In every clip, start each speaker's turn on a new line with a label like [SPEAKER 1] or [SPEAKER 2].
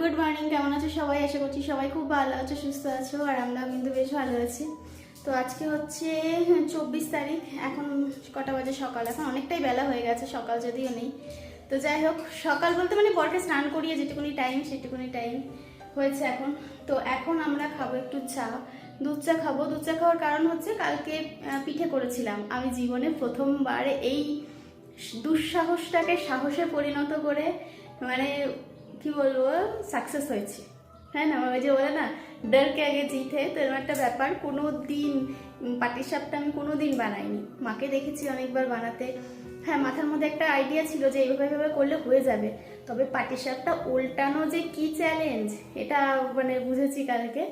[SPEAKER 1] Good morning, কেমন আছো সবাই? আশা করছি সবাই খুব ভালো আছো, সুস্থ আছো, আর আমরা কিন্তু বেশ ভালো আছি। তো আজকে হচ্ছে চব্বিশ তারিখ, এখন কটা বাজে সকাল? এখন অনেকটাই বেলা হয়ে গেছে, সকাল যদিও নেই। তো যাই হোক, সকাল বলতে মানে বরকে স্নান করিয়ে যেটুকুনি টাইম সেটুকুনি টাইম হয়েছে এখন। তো এখন আমরা খাব একটু চা, দুধ চা খাব। দুধ চা খাওয়ার কারণ হচ্ছে কালকে পিঠে করেছিলাম। আমি জীবনে প্রথমবার এই দুঃসাহসটাকে সাহসে পরিণত করে মানে কি বলব? সাকসেস হয়েছে। হ্যাঁ না, ওই যে বলে না ডরকে আগে জিতে, তো এরকম একটা ব্যাপার। কোনো দিন পাটিসাপটা আমি কোনো দিন বানাইনি। মাকে দেখেছি অনেকবার বানাতে। হ্যাঁ মাথার মধ্যে একটা আইডিয়া ছিল যে এইভাবে এইভাবে করলে হয়ে যাবে। তবে পাটিসাপটা উল্টানো যে কি চ্যালেঞ্জ এটা মানে বুঝেছি কালকে।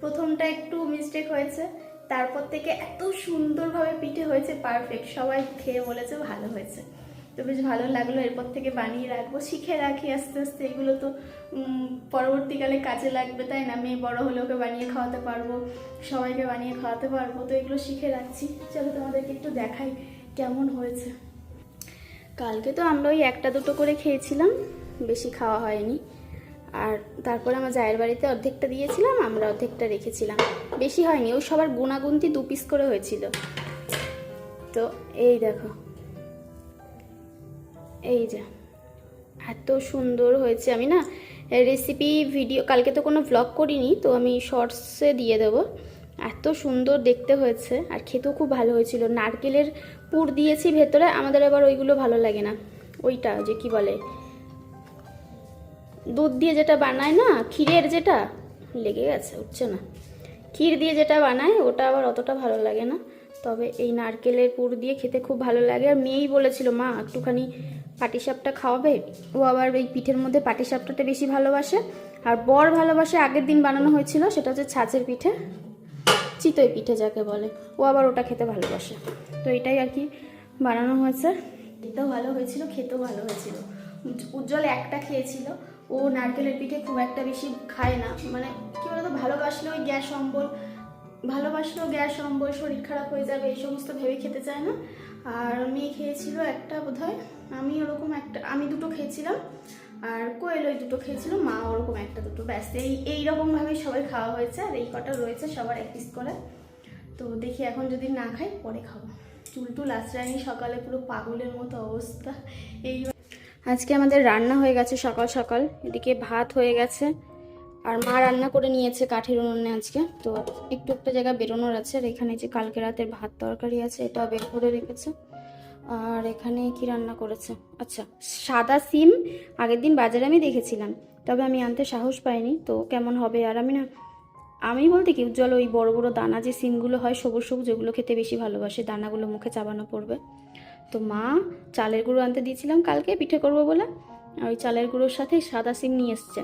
[SPEAKER 1] প্রথমটা একটু মিস্টেক হয়েছে। তারপর থেকে এত সুন্দরভাবে পিঠে হয়েছে পারফেক্ট সবাই খেয়ে বলেছে, ভালো হয়েছে। তো বেশ ভালো লাগল। এরপর থেকে বানিয়ে রাখব, শিখে রাখি আস্তে আস্তে। এগুলো তো পরবর্তীকালে কাজে লাগবে, তাই না? মেয়ে বড় হলে ওকে বানিয়ে খাওয়াতে পারব, সবাইকে বানিয়ে খাওয়াতে পারব, তো এগুলো শিখে রাখছি। চলো তোমাদেরকে একটু দেখাই কেমন হয়েছে। কালকে তো আমরা ওই একটা দুটো করে খেয়েছিলাম, বেশি খাওয়া হয়নি। আর তারপরে আমার জায়ের বাড়িতে অর্ধেকটা দিয়েছিলাম, আমরা অর্ধেকটা রেখেছিলাম। বেশি হয়নি, ওই সবার গুণাগুন্তি দু পিস করে হয়েছিল। তো এই দেখো। এই যে, এত সুন্দর হয়েছে। আমি না রেসিপি ভিডিও কালকে তো কোনো ভ্লগ করিনি, তো আমি শর্টসে দিয়ে দেবো। এত সুন্দর দেখতে হয়েছে, আর খেতেও খুব ভালো হয়েছিল। নারকেলের পুর দিয়েছি ভেতরে, আমাদের আবার ওইগুলো ভালো লাগে না। ওইটা যে কি বলে? দুধ দিয়ে যেটা বানায় না, ক্ষীরের যেটা, লেগে গেছে, উঠছে না। ক্ষীর দিয়ে যেটা বানায়, ওটা আবার অতটা ভালো লাগে না। তবে এই নারকেলের পুর দিয়ে খেতে খুব ভালো লাগে। আর মেয়েই বলেছিল, মা, একটুখানি পাটিসাপটা খাওয়াবে? ও আবার এই পিঠের মধ্যে পাটিসাপটাটা বেশি ভালোবাসে। আর বর ভালোবাসে, আগের দিন বানানো হয়েছিল, সেটা হচ্ছে ছাঁচের পিঠে। চিতই পিঠে যাকে বলে। ও আবার ওটা খেতে ভালোবাসে। তো এটাই আর কি বানানো হয়েছে। খেতেও ভালো হয়েছিল, খেতেও ভালো হয়েছিল। উজ- উজ্জ্বল একটা খেয়েছিল। ও নারকেলের পিঠে খুব একটা বেশি খায় না। মানে কি বলতো, ভালোবাসলে ওই গ্যাস অম্বল, ভালোবাসলেও গ্যাস অম্বল, শরীর খারাপ হয়ে যাবে, এই সমস্ত ভেবে খেতে চায় না। আর মেয়ে খেয়েছিল একটা বোধহয় আমি ওরকম একটা, আমি দুটো খেয়েছিলাম, আর কোয়েল ওই দুটো খেয়েছিল, মা ওরকম একটা দুটো, ব্যাস, এই এইরকমভাবেই সবাই খাওয়া হয়েছে, আর এই কটা রয়েছে সবার এক পিস করে। তো দেখি এখন যদি না খাই, পরে খাব। চুল টুল আশ্রায়নি সকালে পুরো পাগলের মতো অবস্থা। এই আজকে আমাদের রান্না হয়ে গেছে সকাল সকাল, এদিকে ভাত হয়ে গেছে, আর মা রান্না করে নিয়েছে কাঠের উনুনে আজকে। তো একটু একটা জায়গা বেরোনোর আছে, আর এখানে যে কালকে রাতের ভাত তরকারি আছে, এটাও বের করে রেখেছে। আর এখানে কি রান্না করেছে? আচ্ছা সাদা সিম আগের দিন বাজারে আমি দেখেছিলাম, তবে আমি আনতে সাহস পাইনি, তো কেমন হবে আর আমি না, আমি বলতে কি উজ্জ্বল ওই বড় বড় দানা যে সিমগুলো হয় সবুজ সবুজ, ওগুলো খেতে বেশি ভালোবাসে, দানাগুলো মুখে চাবানো পড়বে। তো মা, চালের গুঁড়ো আনতে দিয়েছিলাম কালকে, পিঠে করব বলে ওই চালের গুঁড়োর সাথে সাদা সিম নিয়ে এসছে।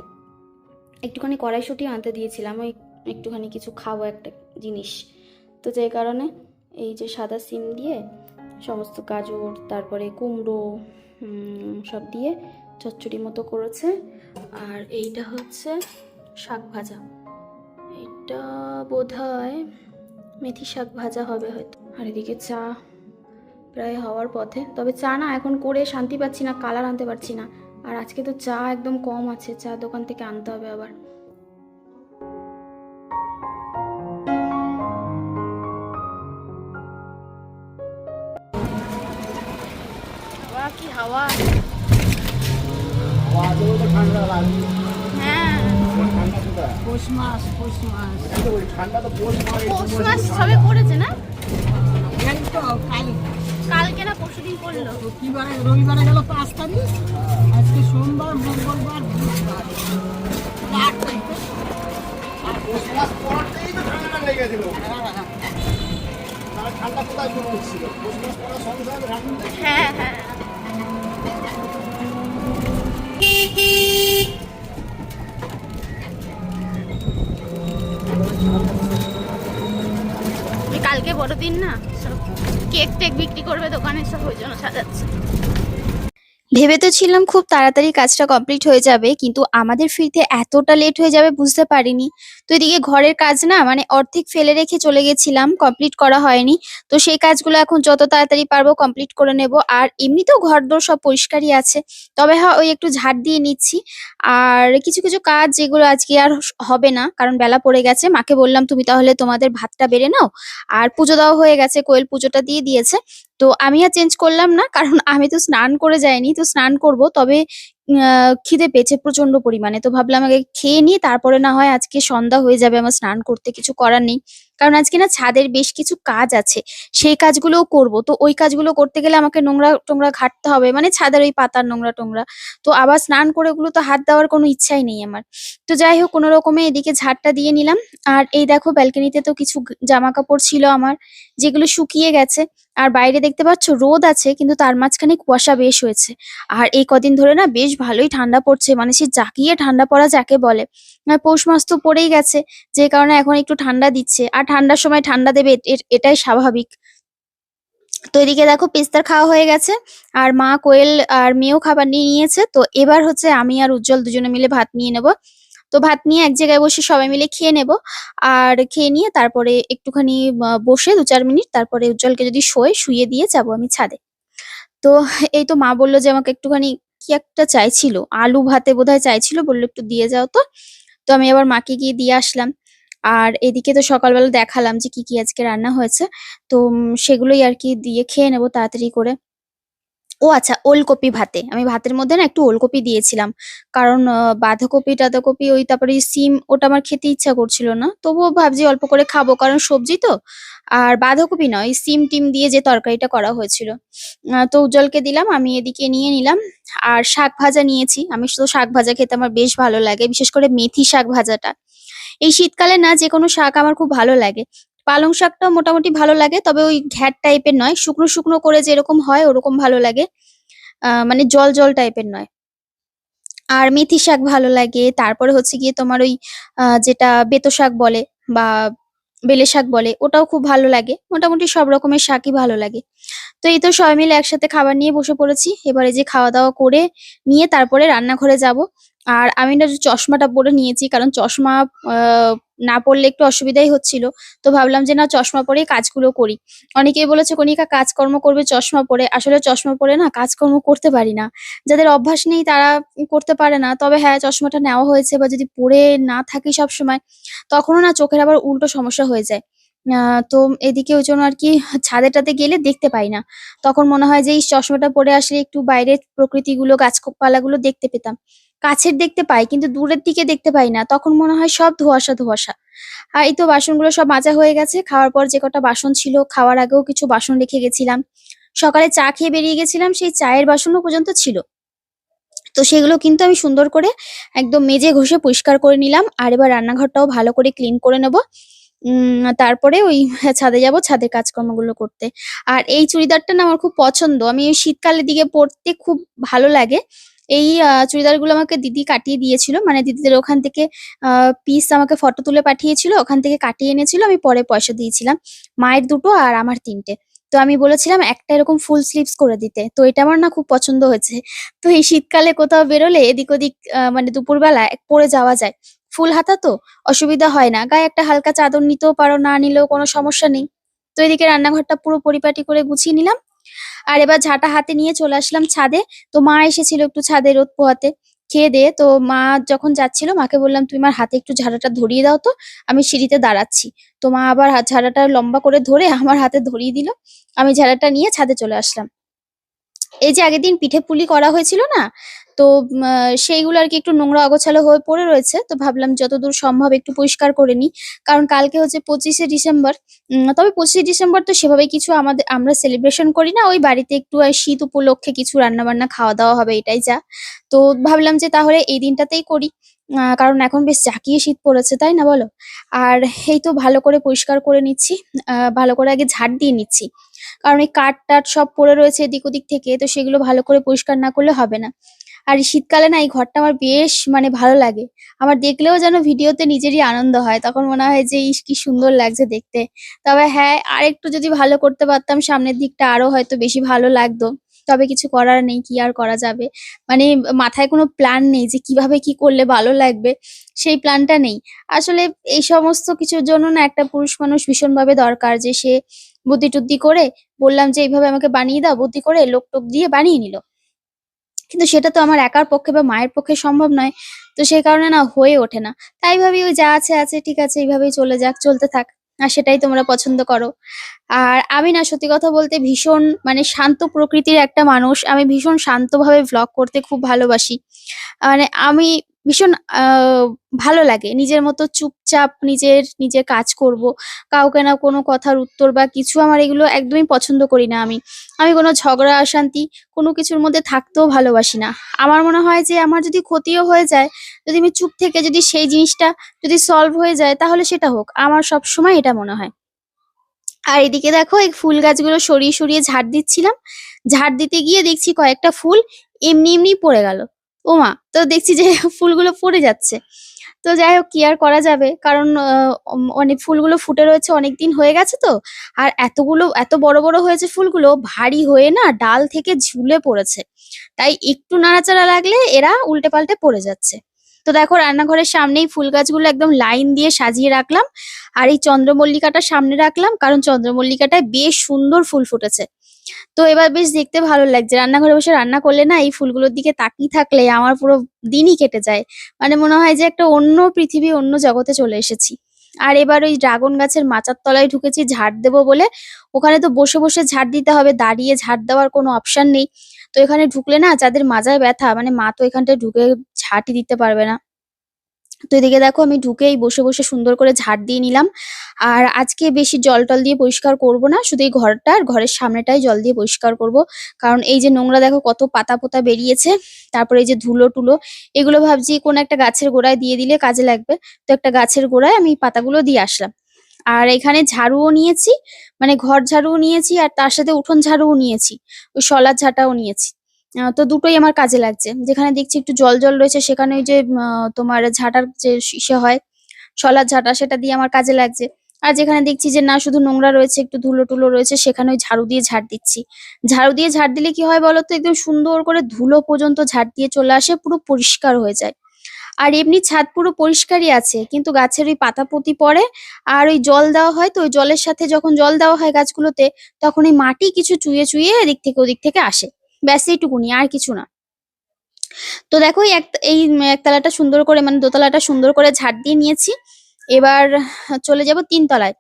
[SPEAKER 1] একটুখানি কড়াইশুঁটি আনতে দিয়েছিলাম, ওই একটুখানি কিছু খাব একটা জিনিস। তো যে কারণে এই যে সাদা সিম দিয়ে সমস্ত গাজর, তারপরে কুমড়ো সব দিয়ে চচ্চড়ি মতো করেছে। আর এইটা হচ্ছে শাক ভাজা। এটা বোধ হয় মেথি শাক ভাজা হবে হয়তো। আর এদিকে চা প্রায় হওয়ার পথে। তবে চা না এখন করে শান্তি পাচ্ছি না, কালার আনতে পারছি না। আর আজকে তো চা একদম কম আছে, চা দোকান থেকে আনতে হবে আবার। হাওয়া। হ্যাঁ।
[SPEAKER 2] পৌষ মাস পৌষ মাস।
[SPEAKER 3] পৌষ মাস
[SPEAKER 1] সবে পড়েছে না? কালকে। না পরশুদিন পড়ল।
[SPEAKER 2] কি বারে রবিবারে গেল পাঁচ তারিখ
[SPEAKER 4] ভেবে তো ছিলাম খুব তাড়াতাড়ি কাজটা কমপ্লিট হয়ে যাবে, কিন্তু আমাদের ফিরতে এতটা লেট হয়ে যাবে বুঝতে পারিনি। তো এদিকে ঘরের কাজ না মানে অর্ধেক ফেলে রেখে চলে গেছিলাম, কমপ্লিট করা হয়নি। তো সেই কাজগুলো এখন যত তাড়াতাড়ি পারব কমপ্লিট করে নেব। আর এমনিতেও ঘর দোর সব পরিষ্কারই আছে, তবে হ্যাঁ ওই একটু ঝাড় দিয়ে নিচ্ছি। আর কিছু কিছু কাজ যেগুলো আজকে আর হবে না, কারণ বেলা পড়ে গেছে। মাকে বললাম, তুমি তাহলে তোমাদের ভাতটা বেড়ে নাও। আর পুজো দেওয়া হয়ে গেছে, কোয়েল পুজোটা দিয়ে দিয়েছে। তো আমি আর চেঞ্জ করলাম না, কারণ আমি তো স্নান করে যাইনি, তো স্নান করব, তবে খিদে পেয়েছে প্রচণ্ড পরিমাণে, তো ভাবলাম আগে খেয়ে নিয়ে তারপরে না হয় আজকে সন্ধ্যা হয়ে যাবে, আমার স্নান করতে কিছু করার নেই, কারণ আজকে না ছাদের বেশ কিছু কাজ আছে, সেই কাজগুলোও করব, তো ওই কাজগুলো করতে গেলে আমাকে নোংরা টোংরা ঘাটতে হবে মানে ছাদের ওই পাতার নোংরা টোংরা, তো আবার স্নান করে ওগুলো তো হাত দেওয়ার কোনো ইচ্ছাই নেই আমার, তো যাই হোক কোনো রকমে এদিকে ঝাড়টা দিয়ে নিলাম, আর এই দেখো ব্যালকনিতে তো কিছু জামা কাপড় ছিল আমার, যেগুলো শুকিয়ে গেছে আর বাইরে দেখতে পাচ্ছ রোদ আছে, কিন্তু তার মাঝখানে কুয়াশা বেশ হয়েছে। আর এই কদিন ধরে না বেশ ভালোই ঠান্ডা পড়ছে মানে সে জাকিয়ে ঠান্ডা পড়া যাকে বলে। পৌষ মাস তো পড়েই গেছে, যে কারণে এখন একটু ঠান্ডা দিচ্ছে। আর ঠান্ডার সময় ঠান্ডা দেবে এটাই স্বাভাবিক। তো এদিকে দেখো পেস্তার খাওয়া হয়ে গেছে, আর মা কোয়েল আর মেয়েও খাবার নিয়ে নিয়েছে। তো এবার হচ্ছে আমি আর উজ্জ্বল দুজনে মিলে ভাত নিয়ে নেব। তো ভাত নিয়ে এক জায়গায় বসে সবাই মিলে খেয়ে নেব। আর খেয়ে নিয়ে তারপরে একটুখানি বসে দু চার মিনিট, তারপরে উজ্জ্বলকে যদি শোয় শুয়ে দিয়ে যাব আমি ছাদে। তো এই তো মা বলল যে আমাকে একটুখানি কি একটা চাইছিল, আলু ভাতে বোধহয় চাইছিল, বলল একটু দিয়ে যাও তো। তো আমি আবার মাকে গিয়ে দিয়ে আসলাম। আর এদিকে তো সকালবেলা দেখালাম যে কি কি আজকে রান্না হয়েছে। তো সেগুলোই আর কি দিয়ে খেয়ে নেব তাড়াতাড়ি করে। ও আচ্ছা ওলকপি ভাতে। আমি ভাতের মধ্যে না একটু ওলকপি দিয়েছিলাম। কারণ বাঁধাকপি, টাধাকপি, ওই তারপরে সিম, ওটা আমার খেতে ইচ্ছা করছিল না। তবুও ভাবছি অল্প করে খাব, কারণ সবজি তো। আর বাঁধাকপি নয় ওই সিম টিম দিয়ে যে তরকারিটা করা হয়েছিল। তো উজ্জ্বলকে দিলাম, আমি এদিকে নিয়ে নিলাম। আর শাক ভাজা নিয়েছি। আমি শুধু শাক ভাজা খেতে আমার বেশ ভালো লাগে, বিশেষ করে মেথি শাক ভাজাটা। এই শীতকালে না যে কোনো শাক আমার খুব ভালো লাগে। পালং শাকটাও মোটামুটি ভালো লাগে, তবে ওই ঘ্যাট টাইপের নয়। শুকনো শুকনো করে যেরকম হয়, ওরকম ভালো লাগে। মানে জল জল টাইপের নয়। আর মেথি শাক ভালো লাগে, তারপরে হচ্ছে গিয়ে তোমার ওই যেটা বেতো শাক বলে বা বেলে শাক বলে, ওটাও খুব ভালো লাগে। মোটামুটি সব রকমের শাকই ভালো লাগে। তো এই তো সবাই মিলে একসাথে খাবার নিয়ে বসে পড়েছি। এবারে যে খাওয়া দাওয়া করে নিয়ে তারপরে রান্নাঘরে যাব। আর আমি না চশমাটা পরে নিয়েছি, কারণ চশমা না পড়লে একটু অসুবিধাই হচ্ছিল। তো ভাবলাম যে, না, চশমা পরেই কাজগুলো করি। অনেকেই বলেছে কনিকা কাজকর্ম করবে, চশমা পরে। আসলে চশমা পরে না কাজকর্ম করতে পারি না। যাদের অভ্যাস নেই তারা করতে পারে না। তবে হ্যাঁ চশমাটা নেওয়া হয়েছে বা যদি পরে না থাকি সব সময় তখনও না চোখের আবার উল্টো সমস্যা হয়ে যায়। তো এদিকে ওই জন্য আর কি ছাদে টাদে গেলে দেখতে পাই না। তখন মনে হয় যে এই চশমাটা পরে আসলে একটু বাইরের প্রকৃতিগুলো, গাছপালাগুলো দেখতে পেতাম। কাছের দেখতে পাই, কিন্তু দূরের দিকে দেখতে পাই না। তখন মনে হয় সব ধোঁয়াশা, ধোয়াশা। আর এই তো বাসনগুলো সব মাজা হয়ে গেছে। খাওয়ার পর যে কটা বাসন ছিল, খাওয়ার আগেও কিছু বাসন রেখে গেছিলাম। সকালে চা খেয়ে বেরিয়ে গেছিলাম, সেই চায়ের বাসনও পর্যন্ত ছিল। তো সেগুলো কিন্তু আমি সুন্দর করে একদম মেজে ঘষে পরিষ্কার করে নিলাম। আর এবার রান্নাঘরটাও ভালো করে ক্লিন করে নেব। তারপরে ওই ছাদে যাব, ছাদের কাজকর্মগুলো করতে। আর এই চুড়িদারটা না আমার খুব পছন্দ। আমি ওই শীতকালের দিকে পরতে খুব ভালো লাগে। এই চুড়িদারগুলো আমাকে দিদি কাটিয়ে দিয়েছিল। মানে দিদিদের ওখান থেকে পিস আমাকে ফটো তুলে পাঠিয়েছিল, ওখান থেকে কাটিয়ে এনেছিল, আমি পরে পয়সা দিয়েছিলাম। মায়ের দুটো আর আমার তিনটে। তো আমি বলেছিলাম, একটা এরকম ফুল স্লিভস করে দিতে। তো এটা আমার না খুব পছন্দ হয়েছে। তো এই শীতকালে কোথাও বেরোলে এদিক ওদিক মানে দুপুরবেলা পরে যাওয়া যায়। ফুল হাতা তো, অসুবিধা হয় না। গায়ে একটা হালকা চাদর নিতেও পারো, না নিলেও কোনো সমস্যা নেই। তো এদিকে রান্নাঘরটা পুরো পরিপাটি করে গুছিয়ে নিলাম। আর এবার ঝাঁটা হাতে নিয়ে চলে আসলাম ছাদে। তো মা এসেছিল একটু ছাদে রোদ পোহাতে। খেয়ে দিয়ে তো মা যখন যাচ্ছিল, মাকে বললাম তুমি আমার হাতে একটু ঝাড়াটা ধরিয়ে দাও তো, আমি সিঁড়িতে দাঁড়াচ্ছি। তো মা আবার ঝাড়াটা লম্বা করে ধরে আমার হাতে ধরিয়ে দিল। আমি ঝাড়াটা নিয়ে ছাদে চলে আসলাম। এই যে আগের দিন পিঠে পুলি করা হয়েছিল না, তো সেইগুলো আর কি একটু নোংরা অগোছালো হয়ে পড়ে রয়েছে, তো ভাবলাম যতদূর সম্ভব একটু পরিষ্কার করে নিই। কারণ কালকে হচ্ছে পঁচিশে ডিসেম্বর তবে পঁচিশে ডিসেম্বর তো সেভাবে কিছু আমাদের, আমরা সেলিব্রেশন করি না, ওই বাড়িতে একটু শীত উপলক্ষে কিছু রান্না বান্না খাওয়া দাওয়া হবে এটাই যা। তো ভাবলাম যে তাহলে এই দিনটাতেই করি কারণ এখন বেশ জাঁকিয়ে শীত পড়েছে, তাই না বলো? আর এই তো ভালো করে পরিষ্কার করে নিচ্ছি ভালো করে আগে ঝাড় দিয়ে নিচ্ছি। কারণ এই কাঠ টাট সব পড়ে রয়েছে এদিক ওদিক থেকে, তো সেগুলো ভালো করে পরিষ্কার না করলে হবে না। আর শীতকালে না, এই ঘরটা আমার বেশ মানে ভালো লাগে। আমার দেখলেও যেন ভিডিওতে নিজেরই আনন্দ হয়, তখন মনে হয় যে, ইস, কি সুন্দর লাগছে দেখতে। তবে হ্যাঁ আর একটু যদি ভালো করতে পারতাম, সামনের দিকটা আরও হয়তো বেশি ভালো লাগতো। তবে কিছু করার নেই, কি আর করা যাবে? মানে মাথায় কোনো প্ল্যান নেই যে, কীভাবে কি করলে ভালো লাগবে? সেই প্ল্যানটা নেই। আসলে এই সমস্ত কিছুর জন্য না, একটা পুরুষ মানুষ ভীষণভাবে দরকার যে, সে বুদ্ধি টুদ্ধি করে বললাম যে, এইভাবে আমাকে বানিয়ে দাও। বুদ্ধি করে লোক টোক দিয়ে বানিয়ে নিল। কিন্তু সেটা তো আমার একার পক্ষে বা মায়ের পক্ষে সম্ভব নয়। তো সেই কারণে না হয়ে ওঠে না। তাই ভাবি ওই যা আছে আছে, ঠিক আছে, এইভাবেই চলে যাক, চলতে থাক। আর সেটাই তোমরা পছন্দ করো। আর আমি না সত্যি কথা বলতে ভীষণ মানে শান্ত প্রকৃতির একটা মানুষ। আমি ভীষণ শান্তভাবে ভ্লগ করতে খুব ভালোবাসি। মানে আমি ভীষণ ভালো লাগে। নিজের মতো চুপচাপ নিজের নিজের কাজ করব। কাউকে না কোনো কথার উত্তর বা কিছু আমার এগুলো একদমই পছন্দ করি না আমি। আমি কোনো ঝগড়া, অশান্তি কোনো কিছুর মধ্যে থাকতেও ভালোবাসি না। আমার মনে হয় যে আমার যদি ক্ষতিও হয়ে যায়, যদি আমি চুপ থেকে যদি সেই জিনিসটা যদি সলভ হয়ে যায়, তাহলে সেটা হোক। আমার সব সময় এটা মনে হয়। আর এদিকে দেখো, এই ফুল গাছগুলো সরিয়ে সরিয়ে ঝাড় দিচ্ছিলাম। ঝাড় দিতে গিয়ে দেখছি কয়েকটা ফুল এমনি এমনি পড়ে গেল। ওমা তো দেখছি যে ফুলগুলো পড়ে যাচ্ছে। তো যাই হোক, কি আর করা যাবে? কারণ অনেক ফুলগুলো ফুটে রয়েছে অনেক দিন হয়ে গেছে তো। আর এতগুলো, এত বড় বড় হয়েছে ফুলগুলো, ভারী হয়ে না ডাল থেকে ঝুলে পড়েছে। তাই একটু নাড়াচাড়া লাগলে এরা উল্টে পাল্টে পড়ে যাচ্ছে। তো দেখো, রান্নাঘরের সামনেই ফুল গাছগুলো একদম লাইন দিয়ে সাজিয়ে রাখলাম। আর এই চন্দ্রমল্লিকাটা সামনে রাখলাম, কারণ চন্দ্রমল্লিকাটায় বেশ সুন্দর ফুল ফুটেছে। তো এবার বেশ দেখতে ভালো লাগছে। রান্নাঘরে বসে রান্না করলে না এই ফুলগুলোর দিকে তাকিয়ে থাকলে আমার পুরো দিনই কেটে যায়। মানে মনে হয় যে একটা অন্য পৃথিবী, অন্য জগতে চলে এসেছি। আর এবার ওই ড্রাগন গাছের মাচার তলায় ঢুকেছি, ঝাড় দেবো বলে। ওখানে তো বসে বসে ঝাড় দিতে হবে, দাঁড়িয়ে ঝাড় দেওয়ার কোনো অপশন নেই। তো এখানে ঢুকলে না যাদের মাজায় ব্যথা মানে মা তো এখানটায় ঢুকে ঝাঁটি দিতে পারবে না। তো এদিকে দেখো আমি ঢুকেই বসে বসে সুন্দর করে ঝাড় দিয়ে নিলাম। আর আজকে বেশি জল টল দিয়ে পরিষ্কার করব না, শুধু এই ঘরটা আর ঘরের সামনেটাই জল দিয়ে পরিষ্কার করব। কারণ এই যে নোংরা দেখো কত পাতা পোতা বেরিয়েছে, তারপরে এই যে ধুলো টুলো, এগুলো ভাবছি কোন একটা গাছের গোড়ায় দিয়ে দিলে কাজে লাগবে। তো একটা গাছের গোড়ায় আমি পাতাগুলো দিয়ে আসলাম। আর এখানে ঝাড়ুও নিয়েছি মানে ঘর ঝাড়ুও নিয়েছি আর তার সাথে উঠোন ঝাড়ুও নিয়েছি, ওই শলার ঝাঁটাও নিয়েছি। তো দুটোই আমার কাজে লাগছে। যেখানে দেখছি একটু জল জল রয়েছে, সেখানে ওই যে তোমার ঝাঁটার যে ইসে হয়, শলার ঝাঁটা, সেটা দিয়ে আমার কাজে লাগছে। আর যেখানে দেখছি যে, না, শুধু নোংরা রয়েছে, একটু ধুলো টুলো রয়েছে, সেখানে ওই ঝাড়ু দিয়ে ঝাড় দিচ্ছি। ঝাড়ু দিয়ে ঝাড় দিলে কি হয় বলতো, একদম সুন্দর করে ধুলো পর্যন্ত ঝাড় দিয়ে চলে আসে, পুরো পরিষ্কার হয়ে যায়। আর এমনি ছাদ পুরো পরিষ্কারই আছে, কিন্তু গাছের ওই পাতা পুঁতি পড়ে, আর ওই জল দেওয়া হয় তো, ওই জলের সাথে যখন জল দেওয়া হয় গাছগুলোতে, তখন ওই মাটি কিছু চুইয়ে চুয়ে এদিক থেকে ওদিক থেকে আসে। ব্যাস, এইটুকুনি, আর কিছু না। তো দেখো এক এই একতলাটা সুন্দর করে মানে দোতলাটা সুন্দর করে ঝাড় দিয়ে নিয়েছি। এবার চলে যাব তিনতলায়।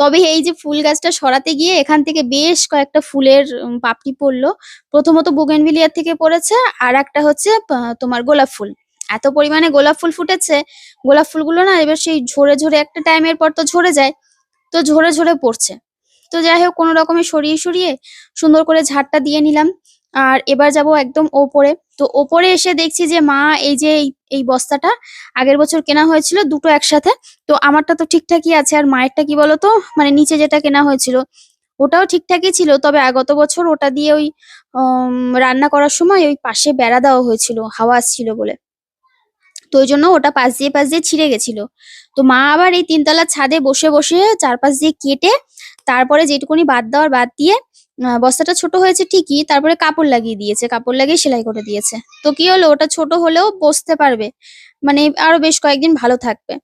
[SPEAKER 4] তবে এই যে ফুল গাছটা সরাতে গিয়ে এখান থেকে বেশ কয়েকটা ফুলের পাপড়ি পড়ল। প্রথমত বুগেনভিলিয়ার থেকে পড়েছে, আর একটা হচ্ছে তোমার গোলাপ ফুল। এত পরিমাণে গোলাপ ফুল ফুটেছে, গোলাপ ফুলগুলো না এবার সেই ঝরে ঝরে একটা টাইমের পর তো ঝরে যায়, তো ঝরে ঝরে পড়ছে। তো যাই হোক, কোনো রকমে সরিয়ে সরিয়ে সুন্দর করে ঝাড়টা দিয়ে নিলাম। আর এবার যাব একদম ওপরে। তো ওপরে এসে দেখছি যে মা এই যে এই- বস্তাটা, আগের বছর কেনা হয়েছিল দুটো একসাথে। তো আমারটা তো ঠিকঠাকই আছে, আর মায়েরটা কি বলতো? মানে নিচে যেটা কেনা হয়েছিল, ওটাও ঠিকঠাকই ছিল। তবে আগত বছর ওটা দিয়ে ওই রান্না করার সময় ওই পাশে বেড়া দেওয়া হয়েছিল, হাওয়া আসছিল বলে। তো ওই জন্য ওটা পাশ দিয়ে পাশ দিয়ে ছিঁড়ে গেছিল। তো মা আবার এই তিনতলার ছাদে বসে বসে চারপাশ দিয়ে কেটে, তারপরে যেটুকুনি বাদ দেওয়ার বাদ দিয়ে বস্তাটা ছোট হয়েছে ঠিকই, তারপরে কাপড় লাগিয়ে দিয়েছে, কাপড় লাগিয়ে সেলাই করে দিয়েছে। তো কি হলো, ওটা ছোট হলেও বসতে পারবে মানে আরও বেশ কয়েকদিন ভালো থাকবে।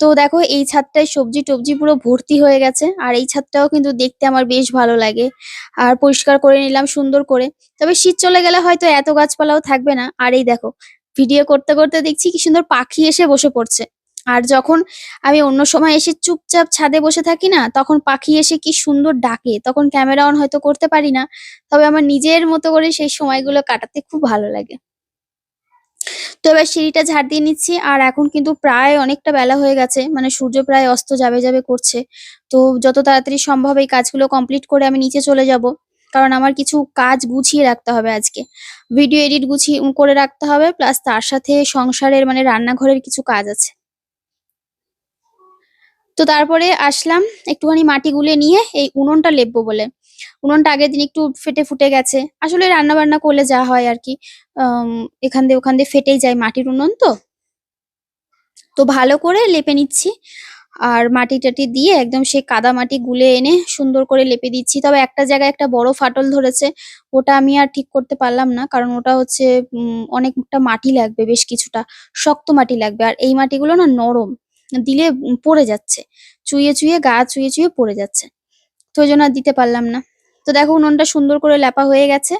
[SPEAKER 4] তো দেখো, এই ছাদটায় সবজি টবজি পুরো ভর্তি হয়ে গেছে, আর এই ছাদটাও কিন্তু দেখতে আমার বেশ ভালো লাগে। আর পরিষ্কার করে নিলাম, সুন্দর করে। তবে শীত চলে গেলে হয়তো এত গাছপালাও থাকবে না। আর এই দেখো, ভিডিও করতে করতে দেখছি কি সুন্দর পাখি এসে বসে পড়ছে। আর যখন আমি অন্য সময় এসে চুপচাপ ছাদে বসে থাকি না, তখন পাখি এসে কি সুন্দর ডাকে। তখন ক্যামেরা অন হয়তো করতে পারি না, তবে আমার নিজের মতো করে সেই সময়গুলো কাটাতে খুব ভালো লাগে। তো এবার সিঁড়িটা ঝাড় দিয়ে নিচ্ছি, আর এখন কিন্তু প্রায় অনেকটা বেলা হয়ে গেছে মানে সূর্য প্রায় অস্ত যাবে যাবে করছে। তো যত তাড়াতাড়ি সম্ভব এই কাজগুলো কমপ্লিট করে আমি নিচে চলে যাব, কারণ আমার কিছু কাজ গুছিয়ে রাখতে হবে আজকে। ভিডিও এডিট গুছিয়ে করে রাখতে হবে প্লাস তার সাথে সংসারের মানে রান্নাঘরের কিছু কাজ আছে। তো তারপরে আসলাম, একটুখানি মাটি গুলে নিয়ে এই উনুনটা লেপবো বলে। উনুনটা আগের দিন একটু ফেটে ফুটে গেছে। আসলে রান্না বান্না করলে যা হয় আর কি। এখান দিয়ে ওখান দিয়ে ফেটেই যায় মাটির উনুন তো। তো ভালো করে লেপে নিচ্ছি। আর মাটি টাটি দিয়ে একদম সেই কাদা মাটি গুলে এনে সুন্দর করে লেপে দিচ্ছি। তবে একটা জায়গায় একটা বড় ফাটল ধরেছে, ওটা আমি আর ঠিক করতে পারলাম না। কারণ ওটা হচ্ছে অনেকটা মাটি লাগবে, বেশ কিছুটা শক্ত মাটি লাগবে। আর এই মাটিগুলো না নরম। দিলে পড়ে যাচ্ছে। চুইয়ে চুইয়ে গা চুইয়ে চুইয়ে পড়ে যাচ্ছে। তো ওই জন্য আর দিতে পারলাম না। তো দেখো উনুনটা সুন্দর করে লেপা হয়ে গেছে।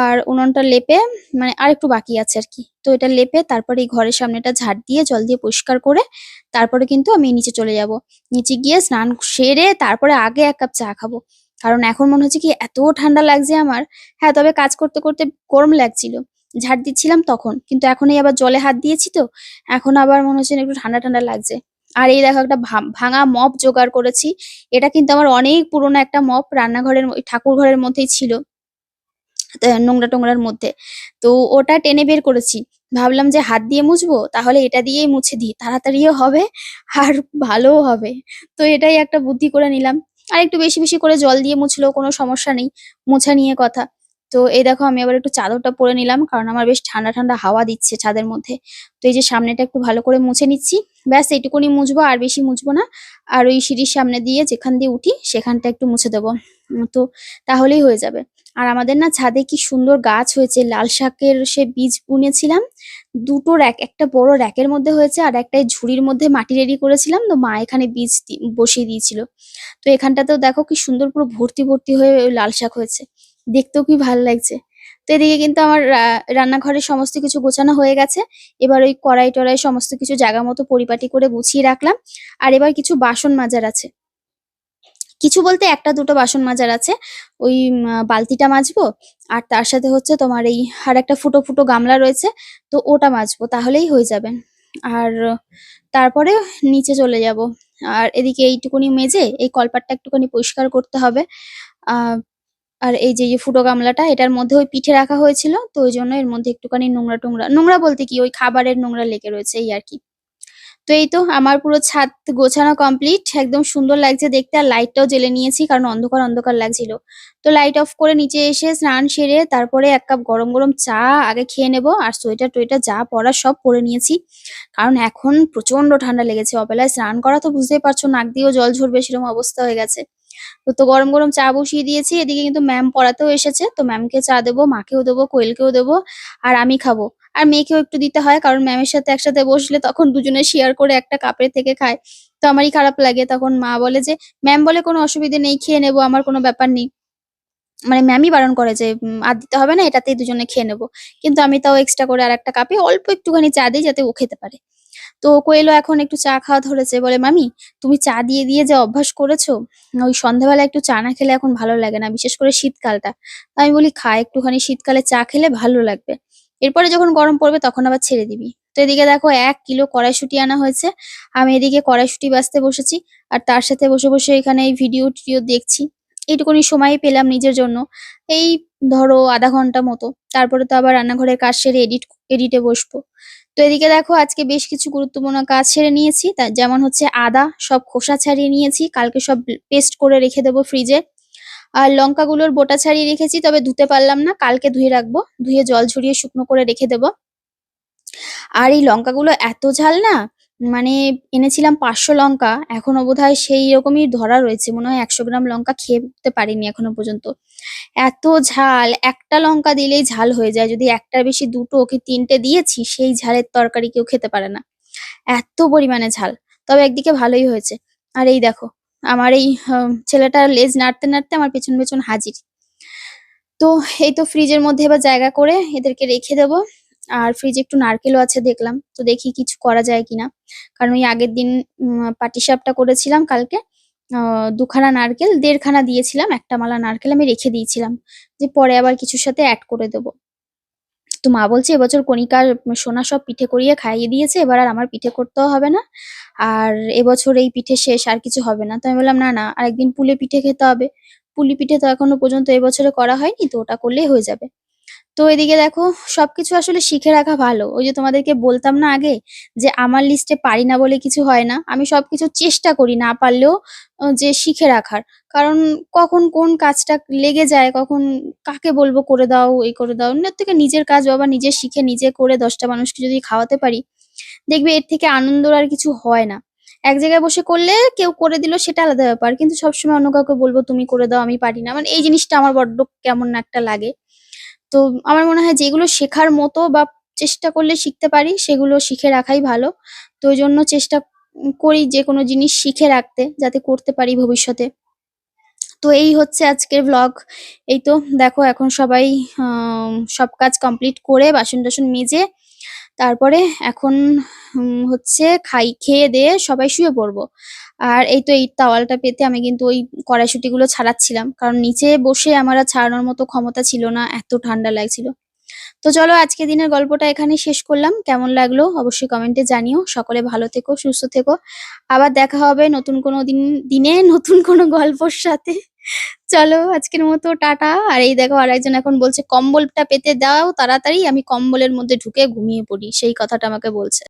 [SPEAKER 4] আর উনুনটা লেপে মানে আর একটু বাকি আছে আর কি। তো এটা লেপে তারপরে এই ঘরের সামনেটা ঝাড় দিয়ে, জল দিয়ে পরিষ্কার করে তারপরে কিন্তু আমি নিচে চলে যাব। নিচে গিয়ে স্নান সেরে তারপরে আগে এক কাপ চা খাব। কারণ এখন মনে হচ্ছে কি এত ঠান্ডা লাগছে আমার। হ্যাঁ তবে কাজ করতে করতে গরম লাগছিল। ঝাড় দিচ্ছিলাম তখন। কিন্তু এখন এই আবার জলে হাত দিয়েছি তো, এখন আবার মনে হচ্ছে একটু ঠান্ডা ঠান্ডা লাগছে। আর এই দেখো একটা ভাঙা মপ জোগাড় করেছি। এটা কিন্তু আমার অনেক পুরোনো একটা মপ, রান্নাঘরের ঠাকুর ঘরের মধ্যেই ছিল নোংরা টোংরার মধ্যে। তো ওটা টেনে বের করেছি। ভাবলাম যে হাত দিয়ে মুছবো, তাহলে এটা দিয়েই মুছে দিই। তাড়াতাড়িও হবে আর ভালোও হবে। তো এটাই একটা বুদ্ধি করে নিলাম। আর একটু বেশি বেশি করে জল দিয়ে মুছলেও কোনো সমস্যা নেই। মোছা নিয়ে কথা। তো এই দেখো, আমি আবার একটু চাদরটা পরে নিলাম, কারণ আমার বেশ ঠান্ডা ঠান্ডা হাওয়া দিচ্ছে ছাদের মধ্যে। তো এই যে সামনেটা একটু ভালো করে মুছে নিচ্ছি। ব্যাস, এইটুকুনি মুছবো, আর বেশি মুছবো না। আর ওই সিঁড়ির সামনে দিয়ে যেখান দিয়ে উঠি, সেখানটা একটু মুছে দেবো। তো তাহলেই হয়ে যাবে। আর আমাদের না ছাদে কি সুন্দর গাছ হয়েছে, লাল শাকের সে বীজ বুনেছিলাম। দুটো র্যাক, একটা বড় র্যাকের মধ্যে হয়েছে, আর একটা ঝুড়ির মধ্যে মাটি রেডি করেছিলাম। তো মা এখানে বীজ বসিয়ে দিয়েছিল। তো এখানটাতেও দেখো কি সুন্দর পুরো ভর্তি ভর্তি হয়ে লাল শাক হয়েছে। দেখতেও কি ভালো লাগছে। তো এদিকে কিন্তু আমার রা- রান্নাঘরে সমস্ত কিছু গোছানো হয়ে গেছে। এবার ওই কড়াই টড়াই সমস্ত কিছু জায়গা মতো পরিপাটি করে গুছিয়ে রাখলাম। আর এবার কিছু বাসন মাজার আছে। কিছু বলতে একটা দুটো বাসন মাজার আছে। ওই বালতিটা মাজবো। আর তার সাথে হচ্ছে তোমার এই আর একটা ফুটো ফুটো গামলা রয়েছে। তো ওটা মাজবো, তাহলেই হয়ে যাবে। আর তারপরে নিচে চলে যাব। আর এদিকে এইটুকুনি মেজে এই কলপাটটা একটুখানি পরিষ্কার করতে হবে। আর এই যে ফুটো গামলাটা, এটার মধ্যে ওই পিঠে রাখা হয়েছিল, তো ওই জন্য এর মধ্যে একটুখানি নোংরা টোংরা, নোংরা বলতে কি, ওই খাবারের নোংরা লেগে রয়েছে এই আর কি। তো এই তো, আমার পুরো ছাদ গোছানো কমপ্লিট একদম সুন্দর লাগছে দেখতে, আর লাইটটাও জ্বেলে নিয়েছি, কারণ অন্ধকার অন্ধকার লাগছিল। তো লাইট অফ করে নিচে এসে স্নান সেরে, তারপরে এক কাপ গরম গরম চা আগে খেয়ে নেব, আর সোয়েটার টোয়েটার যা পরার সব পরে নিয়েছি। কারণ এখন প্রচণ্ড ঠান্ডা লেগেছে, অবেলায় স্নান করা তো বুঝতেই পারছ, নাক দিয়েও জল ঝরবে, সেরকম অবস্থা হয়ে গেছে। তো গরম গরম চা বসিয়ে দিয়েছি। এদিকে কিন্তু ম্যাম পড়াতেও এসেছে। তো ম্যামকে চা দেবো, মাকেও দেবো, কোয়েলকেও দেবো, আর আমি খাব। আর মেয়েকেও একটু দিতে হয়, কারণ ম্যামের সাথে একসাথে বসলে তখন দুজনে শেয়ার করে একটা কাপের থেকে খায়। তো আমারই খারাপ লাগে। তখন মা বলে যে ম্যাম বলে কোনো অসুবিধে নেই, খেয়ে নেব, আমার কোনো ব্যাপার নেই। মানে ম্যামই বারণ করে যে আর দিতে হবে না, এটাতেই দুজনে খেয়ে নেব। কিন্তু আমি তাও এক্সট্রা করে আর একটা কাপে অল্প একটুখানি চা দিই, যাতে ও খেতে পারে। তো কোয়েলও এখন একটু চা খাওয়া ধরেছে, বলে, মামি, তুমি চা দিয়ে দিয়ে যে অভ্যাস করেছ ওই সন্ধ্যাবেলা একটু চা না খেলে এখন ভালো লাগে না, বিশেষ করে শীতকালটা। আমি বলি, খা, একটুখানি শীতকালে চা খেলে ভালো লাগবে। এরপরে যখন গরম পড়বে তখন আবার ছেড়ে দিবি। তো এদিকে দেখো, এক কিলো কড়াইশুটি আনা হয়েছে। আমি এদিকে কড়াইশুটি বাঁচতে বসেছি, আর তার সাথে বসে বসে এখানে এই ভিডিও টিডিও দেখছি। এইটুকুনি সময় পেলাম নিজের জন্য। এই ধরো আধা ঘণ্টা মতো। তারপরে তো আবার রান্নাঘরের কাজ সেরে এডিট, এডিটে বসবো। তো এদিকে দেখো, আজকে বেশ কিছু গুরুত্বপূর্ণ কাজ ছেড়ে নিয়েছি। যেমন হচ্ছে আদা, সব খোসা ছাড়িয়ে নিয়েছি। কালকে সব পেস্ট করে রেখে দেবো ফ্রিজে। আর লঙ্কাগুলোর বোটা ছাড়িয়ে রেখেছি, তবে ধুতে পারলাম না। কালকে ধুয়ে রাখব। ধুয়ে জল ঝরিয়ে শুকনো করে রেখে দেবো। আর এই লঙ্কাগুলো এত ঝাল না মানে এনেছিলাম পাঁচশো লঙ্কা, এখনও বোধহয় সেই রকমই ধরা রয়েছে, মনে হয় একশো গ্রাম লঙ্কা খেয়ে উঠতে পারিনি এখনও পর্যন্ত। এত ঝাল, একটা লঙ্কা দিলেই ঝাল হয়ে যায়, যদি একটার বেশি দুটো কি তিনটে দিয়েছি, সেই ঝালের তরকারি কেউ খেতে পারে না। এত পরিমাণে ঝাল, তবে একদিকে ভালোই হয়েছে। আর এই দেখো, আমার এই ছেলেটার লেজ নাড়তে নাড়তে আমার পেছন পেছন হাজির। তো এই তো ফ্রিজের মধ্যে এবার জায়গা করে এদেরকে রেখে দেব। আর ফ্রিজে একটু নারকেলও আছে দেখলাম, তো দেখি কিছু করা যায় কিনা। কারণ ওই আগের দিন পাটিসাপটা করেছিলাম কালকে দুখানা নারকেল, দেড়খানা দিয়েছিলাম, একটা মালা নারকেল আমি রেখে দিয়েছিলাম, যে পরে আবার কিছুর সাথে অ্যাড করে দেবো। তো মা বলছে, এবছর কণিকার সোনা সব পিঠে করিয়ে খাইয়ে দিয়েছে, এবার আর আমার পিঠে করতেও হবে না, আর এবছর এই পিঠে শেষ, আর কিছু হবে না। তো আমি বললাম, না না, আরেকদিন পুলে পিঠে খেতে হবে। পুলি পিঠে তো এখনও পর্যন্ত এবছরে করা হয়নি, তো ওটা করলেই হয়ে যাবে। তো এদিকে দেখো, সবকিছু আসলে শিখে রাখা ভালো। ওই যে তোমাদেরকে বলতাম না আগে যে আমার লিস্টে পারি না বলে কিছু হয় না। আমি সবকিছু চেষ্টা করি না পারলেও যে শিখে রাখার। কারণ কখন কোন কাজটা লেগে যায়, কখন কাকে বলব করে দাও, এই করে দাও। এর থেকে নিজের কাজ বাবা নিজে শিখে নিজে করে দশটা মানুষকে যদি খাওয়াতে পারি, দেখবে এর থেকে আনন্দর আর কিছু হয় না। এক জায়গায় বসে করলে কেউ করে দিল সেটা আলাদা ব্যাপার। কিন্তু সবসময় অন্য কাউকে বলব, তুমি করে দাও, আমি পারি না। মানে এই জিনিসটা আমার বড্ড কেমন একটা লাগে। তো আমার মনে হয় যেগুলো শেখার মতো বা চেষ্টা করলে শিখতে পারি, সেগুলো শিখে রাখাই ভালো। তো ওই জন্য চেষ্টা করি যে কোনো জিনিস শিখে রাখতে, যাতে করতে পারি ভবিষ্যতে। তো এই হচ্ছে আজকের ব্লগ এই তো দেখো এখন সবাই সব কাজ কমপ্লিট করে বাসন টাসন মেজে তারপরে এখন হচ্ছে খাই, খেয়ে দিয়ে সবাই শুয়ে পড়ব। আর এই তো এই তাওয়ালটা পেতে আমি কিন্তু ওই কড়াইশুটিগুলো ছাড়াচ্ছিলাম। কারণ নিচে বসে আমার ছাড়ানোর মতো ক্ষমতা ছিল না, এত ঠান্ডা লাগছিল। তো চলো আজকে দিনের গল্পটা এখানে শেষ করলাম। কেমন লাগল অবশ্যই কমেন্টে জানিও। সকলে ভালো থেকো, সুস্থ থেকো। আবার দেখা হবে নতুন কোনো দিন, দিনে নতুন কোনো গল্পর সাথে। চলো আজকের মতো, টাটা। আর এই দেখো আর একজন এখন বলছে, কম্বলটা পেতে দাও তাড়াতাড়ি, আমি কম্বলের মধ্যে ঢুকে ঘুমিয়ে পড়ি। সেই কথাটা আমাকে বলছে।